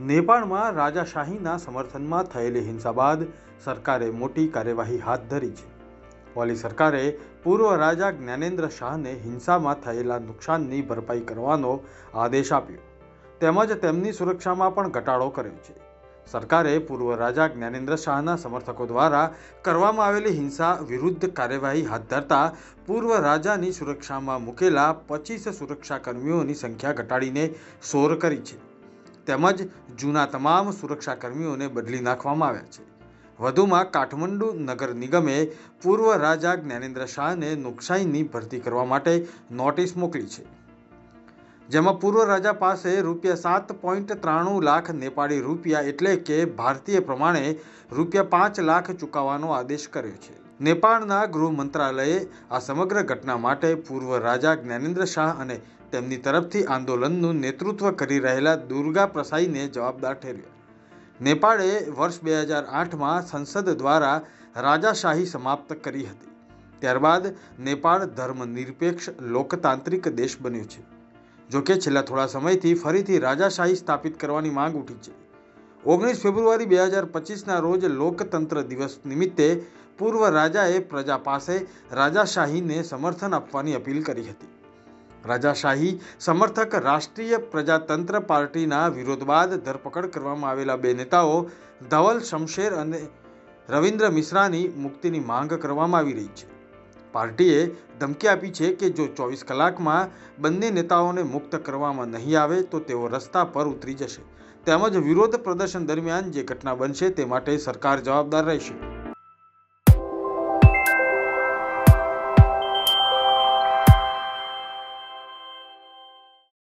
નેપાળમાં રાજાશાહીના સમર્થનમાં થયેલી હિંસા બાદ સરકારે મોટી કાર્યવાહી હાથ ધરી છે. ઓલી સરકારે પૂર્વ રાજા જ્ઞાનેન્દ્ર શાહને હિંસામાં થયેલા નુકસાનની ભરપાઈ કરવાનો આદેશ આપ્યો. તેમજ તેમની સુરક્ષામાં પણ ઘટાડો કર્યો છે. સરકારે પૂર્વ રાજા જ્ઞાનેન્દ્ર શાહના સમર્થકો દ્વારા કરવામાં આવેલી હિંસા વિરુદ્ધ કાર્યવાહી હાથ ધરતા પૂર્વ રાજાની સુરક્ષામાં મૂકેલા પચીસ સુરક્ષાકર્મીઓની સંખ્યા ઘટાડીને સોર કરી છે. તેમજ જૂના તમામ સુરક્ષાકર્મીઓને બદલી નાખવામાં આવ્યા છે. વધુમાં કાઠમંડુ નગર નિગમે પૂર્વ રાજા જ્ઞાનેન્દ્ર શાહને નુકસાનની ભરતી કરવા માટે નોટિસ મોકલી છે. જેમાં પૂર્વ રાજા પાસે રૂપિયા સાત પોઈન્ટ ત્રાણું લાખ નેપાળી રૂપિયા એટલે કે ભારતીય પ્રમાણે રૂપિયા પાંચ લાખ ચૂકવવાનો આદેશ કર્યો છે. નેપાળના ગૃહ મંત્રાલયે આ સમગ્ર ઘટના માટે પૂર્વ રાજા જ્ઞાનેન્દ્ર શાહ અને તેમની તરફથી આંદોલનનું નેતૃત્વ કરી રહેલા દુર્ગા પ્રસાઈને જવાબદાર ઠેર્યા. નેપાળે વર્ષ બે હજાર આઠમાં સંસદ દ્વારા રાજાશાહી સમાપ્ત કરી હતી. ત્યારબાદ નેપાળ ધર્મનિરપેક્ષ લોકતાંત્રિક દેશ બન્યો છે જોકે છેલ્લા થોડા સમયથી ફરીથી રાજાશાહી સ્થાપિત કરવાની માંગ ઉઠી છે. ઓગણીસ ફેબ્રુઆરી બે હજાર પચીસના રોજ લોકતંત્ર દિવસ નિમિત્તે પૂર્વ રાજાએ પ્રજા પાસે રાજાશાહીને સમર્થન આપવાની અપીલ કરી હતી. રાજાશાહી સમર્થક રાષ્ટ્રીય પ્રજાતંત્ર પાર્ટીના વિરોધ બાદ ધરપકડ કરવામાં આવેલા બે નેતાઓ ધવલ શમશેર અને રવિન્દ્ર મિશ્રાની મુક્તિની માંગ કરવામાં આવી રહી છે. પાર્ટીએ ધમકી આપી છે કે જો ચોવીસ કલાકમાં બંને નેતાઓને મુક્ત કરવામાં નહીં આવે તો તેઓ રસ્તા પર ઉતરી જશે. તેમજ વિરોધ પ્રદર્શન દરમિયાન જે ઘટના બનશે તે માટે સરકાર જવાબદાર રહેશે.